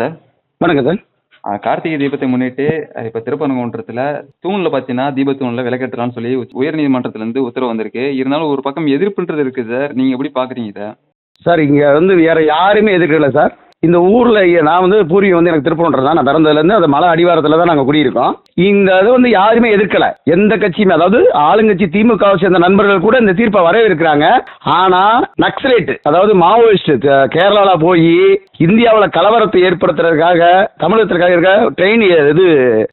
Sir. வணக்கம் sir. Karthigai தீபத்தை முன்னிட்டு இப்ப திருப்பரங்குன்றத்துல தூண்ல பாத்தீங்கன்னா தீபத்தூண்ல விளக்கேற்றலாம்னு சொல்லி உச்ச- உயர்நீதிமன்றத்துல இருந்து உத்தரவு வந்திருக்கு. இருந்தாலும் ஒரு பக்கம் எதிர்ப்புன்றது இருக்கு சார். நீங்க எப்படி பாக்குறீங்க இதை? சார் இங்கே வந்து வேற யாருமே எதிர்க்கல சார். இந்த ஊரில் நான் வந்து பூர்வீகம் வந்து எனக்கு திருப்பூர் தான். நான் பிறந்ததுலேருந்து அந்த மலை அடிவாரத்தில் தான் நாங்கள் குடியிருக்கோம். இந்த இது வந்து யாருமே எதிர்க்கல. எந்த கட்சியுமே அதாவது ஆளுங்கட்சி திமுகவை சேர்ந்த நண்பர்கள் கூட இந்த தீர்ப்பை வரவேற்கிறாங்க. ஆனால் நக்சலைட் அதாவது மாவோயிஸ்ட் கேரளாவில் போய் இந்தியாவில் கலவரத்தை ஏற்படுத்துறதுக்காக தமிழகத்திற்காக இருக்க ட்ரெயின் இது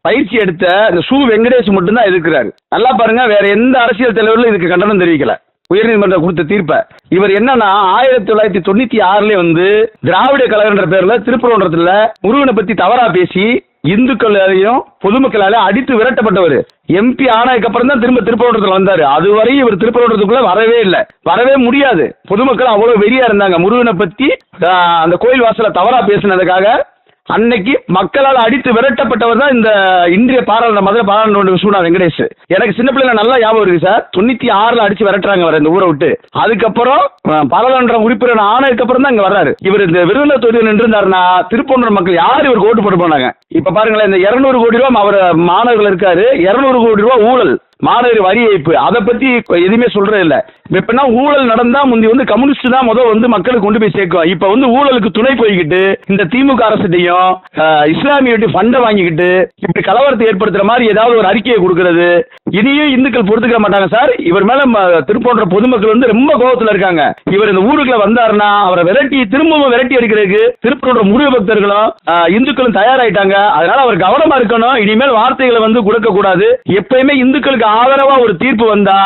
பயிற்சி எடுத்த இந்த சு வெங்கடேஷ் மட்டும்தான் எதிர்க்கிறாரு. நல்லா பாருங்க வேற எந்த அரசியல் தலைவர்களும் இதுக்கு கண்டனம் தெரிவிக்கல. உயர்நீதிமன்றம் கொடுத்த தீர்ப்பை. இவர் என்னன்னா ஆயிரத்தி தொள்ளாயிரத்தி தொண்ணூத்தி ஆறுல வந்து திராவிட கழகன்ற பேர்ல திருப்பரங்குன்றத்துல முருகனை பத்தி தவறா பேசி இந்துக்களாலையும் பொதுமக்களால அடித்து விரட்டப்பட்டவர். எம்பி ஆனதுக்கு அப்புறம் தான் திரும்ப திருப்பரங்குன்றத்துல வந்தாரு. அதுவரையும் இவர் திருப்பரங்குன்றத்துக்குள்ள வரவே இல்லை. வரவே முடியாது. பொதுமக்கள் அவ்வளவு வெறியா இருந்தாங்க. முருகனை பத்தி அந்த கோயில் வாசல தவறா பேசினதுக்காக அன்னைக்கு மக்களால் அடித்து விரட்டப்பட்டவர் தான் இந்த இந்திய பாராளுமன்ற மதுரை பாராளுமன்ற சூனா வெங்கடேஷ். எனக்கு சின்ன பிள்ளைல நல்லா ஞாபகம் இருக்கு சார். தொண்ணூத்தி ஆறுல அடிச்சு விரட்டுறாங்க வர இந்த ஊரை விட்டு. அதுக்கப்புறம் பாராளுமன்ற உறுப்பினர் ஆனதுக்கு அப்புறம் தான் இங்க வர்றாரு. இவர் இந்த விருதுல தொகுதியில் நின்றிருந்தாருன்னா திருப்பூர் மக்கள் யார் இவருக்கு ஓட்டு போட்டு போனாங்க? இப்ப பாருங்களேன் இந்த இருநூறு கோடி ரூபாய் அவர் மாணவர்கள் இருக்காரு. இருநூறு கோடி ரூபாய் ஊழல். மாணவர் வரி ஏய்ப்பு. அதை பற்றி எதுவுமே சொல்றது இப்போ எப்படின்னா ஊழல் நடந்தால் முந்தி வந்து கம்யூனிஸ்ட் தான் முதல் வந்து மக்களுக்கு கொண்டு போய் சேர்க்கும். இப்போ வந்து ஊழலுக்கு துணை போய்கிட்டு இந்த திமுக அரசுகிட்டையும் இஸ்லாமிய ஃபண்டை வாங்கிக்கிட்டு இப்படி கலவரத்தை ஏற்படுத்துகிற மாதிரி ஏதாவது ஒரு அறிக்கையை கொடுக்கறது. இனியும் இந்துக்கள் பொறுத்துக்க மாட்டாங்க சார். இவர் மேலே ம- திருப்போன்ற பொதுமக்கள் வந்து ரொம்ப கோபத்தில் இருக்காங்க. இவர் இந்த ஊருக்குள்ள வந்தாருன்னா அவரை விரட்டி திரும்பவும் விரட்டி அடிக்கிறதுக்கு திருப்பூர் முருக பக்தர்களும் இந்துக்களும் தயாராயிட்டாங்க. அதனால அவர் கவனமா இருக்கணும். இனிமேல் வார்த்தைகளை வந்து கொடுக்க கூடாது எப்பயுமே இந்துக்களுக்கு ஆதரவா ஒரு தீர்ப்பு வந்தா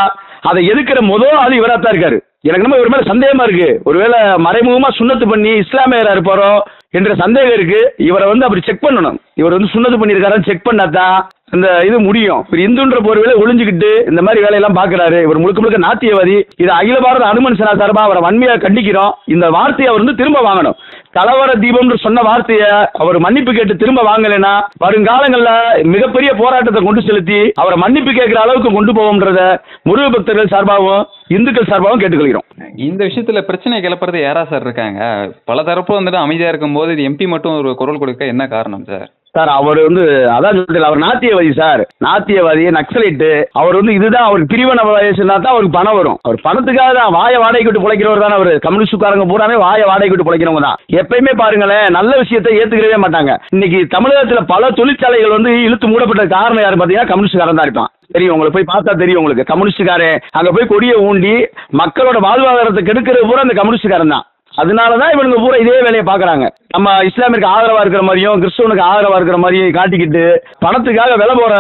அதை எதிர்க்கிற முதல் ஆள் இவரா தான் இருக்காரு. எனக்கு நம்ம இவர் மேல சந்தேகமா இருக்கு. ஒருவேளை மறைமுகமா சுண்ணத்து பண்ணி இஸ்லாமியரா இருப்பாரோ என்ற சந்தேகம் இருக்கு. இவரை வந்து அப்படி செக் பண்ணணும். இவர் வந்து சுண்ணத்து பண்ணியிருக்காரான்னு செக் பண்ணாதான் இந்த இது முடியும். இவர் இந்துன்ற போர்வையில ஒளிஞ்சுக்கிட்டு இந்த மாதிரி வேலையெல்லாம் பாக்குறாரு இவர் முழுக்க முழுக்க நாத்தியவாதி. இது அகில பாரத அனுமன் சேனா சார்பா அவரை வன்மையா கண்டிக்கிறோம். இந்த வார்த்தையை அவர் வந்து திரும்ப வாங்கணும். கலவர தீபம்னு சொன்ன வார்த்தையை அவர் மன்னிப்பு கேட்டு திரும்ப வாங்கலைன்னா வருங்காலங்கள்ல மிகப்பெரிய போராட்டத்தை கொண்டு செலுத்தி அவரை மன்னிப்பு கேட்கிற அளவுக்கு கொண்டு போவோம்ன்றத முருக பக்தர்கள் சார்பாகவும் இந்துக்கள் சார்பாகவும் கேட்டுக்கொள்கிறோம். இந்த விஷயத்துல பிரச்சனை கிளப்புறது யாரா சார் இருக்காங்க? பல தரப்பு வந்துட்டு அமைதியா இருக்கும் இது எம்பி மட்டும் ஒரு குரல் கொடுக்க என்ன காரணம் சார்? சார் அவர் வந்து அதான் சொல்லிட்டு அவர் நாத்தியவாதி சார். நாத்தியவாதி நக்சலைட்டு. அவர் வந்து இதுதான் அவருக்கு பிரிவின வயசுனா தான் அவருக்கு பணம் வரும். அவர் பணத்துக்காக தான் வாய வாடகை விட்டு பிழைக்கிறவர் தான் அவர். கம்யூனிஸ்டுக்காரங்க பூராமே வாய வாடகை விட்டு பிழைக்கிறவங்க தான். எப்பயுமே பாருங்களேன் நல்ல விஷயத்தை ஏத்துக்கவே மாட்டாங்க. இன்னைக்கு தமிழகத்துல பல தொழிற்சாலைகள் வந்து இழுத்து மூடப்பட்ட காரணம் யாரு பார்த்தீங்கன்னா கம்யூனிஸ்டுக்காரன் தான் இருப்பான். தெரியும் உங்களுக்கு போய் பார்த்தா தெரியும் உங்களுக்கு. கம்யூனிஸ்டுக்காரன் அங்கே போய் கொடியை ஊண்டி மக்களோட வாழ்வாதாரத்தை கெடுக்கிறது பூரா அந்த கம்யூனிஸ்டுக்காரன் தான். அதனால தான் இவனுங்க பூரா இதே வேலையை பார்க்குறாங்க. நம்ம இஸ்லாமிற்கு ஆதரவாக இருக்கிற மாதிரியும் கிறிஸ்தவனுக்கு ஆதரவாக இருக்கிற மாதிரியும் காட்டிக்கிட்டு பணத்துக்காக விலை போகிற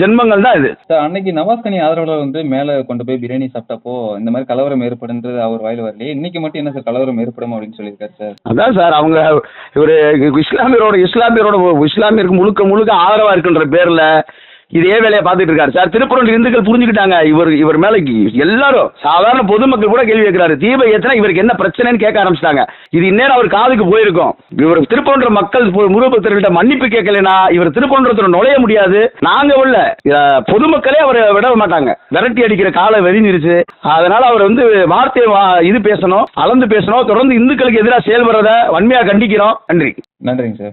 ஜென்மங்கள் தான் இது. சார் அன்னைக்கு நவாஸ்கனி ஆதரவாளர் வந்து மேல கொண்டு போய் பிரியாணி சாப்பிட்டப்போ இந்த மாதிரி கலவரம் ஏற்படுன்றது அவர் வாயில வரலையே. இன்னைக்கு மட்டும் என்ன சார் கலவரம் ஏற்படும் அப்படின்னு சொல்லியிருக்காரு சார்? அதான் சார் அவங்க இவர் இஸ்லாமியரோட இஸ்லாமியரோட இஸ்லாமியருக்கு முழுக்க முழுக்க ஆதரவாக இருக்குன்ற பேரில் இதே வேலையை பார்த்துட்டு இருக்காரு. சார் திருப்பூர் இந்துக்கள் புரிஞ்சுக்கிட்டாங்க. இவர் இவர் மேலே எல்லாரும் சாதாரண பொதுமக்கள் கூட கேள்வி கேட்கிறாரு. தீப ஏத்தனா இவருக்கு என்ன பிரச்சனைன்னு கேட்க ஆரம்பிச்சிட்டாங்க. இது இந்நேரம் அவர் காதுக்கு போயிருக்கும். இவர் திருப்பூன்ற மக்கள் பொ- முருகபக்தர்கள்ட்ட மன்னிப்பு கேட்கலனா இவர் திருப்பூன்றத்துல நுழைய முடியாது. நாங்க உள்ள பொதுமக்களே அவரை விட மாட்டாங்க. விரட்டி அடிக்கிற காலை வெறிஞ்சிருச்சு. அதனால அவர் வந்து வார்த்தையை வா- இது பேசணும் அளந்து பேசணும். தொடர்ந்து இந்துக்களுக்கு எதிராக செயல்படுறத வன்மையா கண்டிக்கிறோம். நன்றி. நன்றிங்க சார்.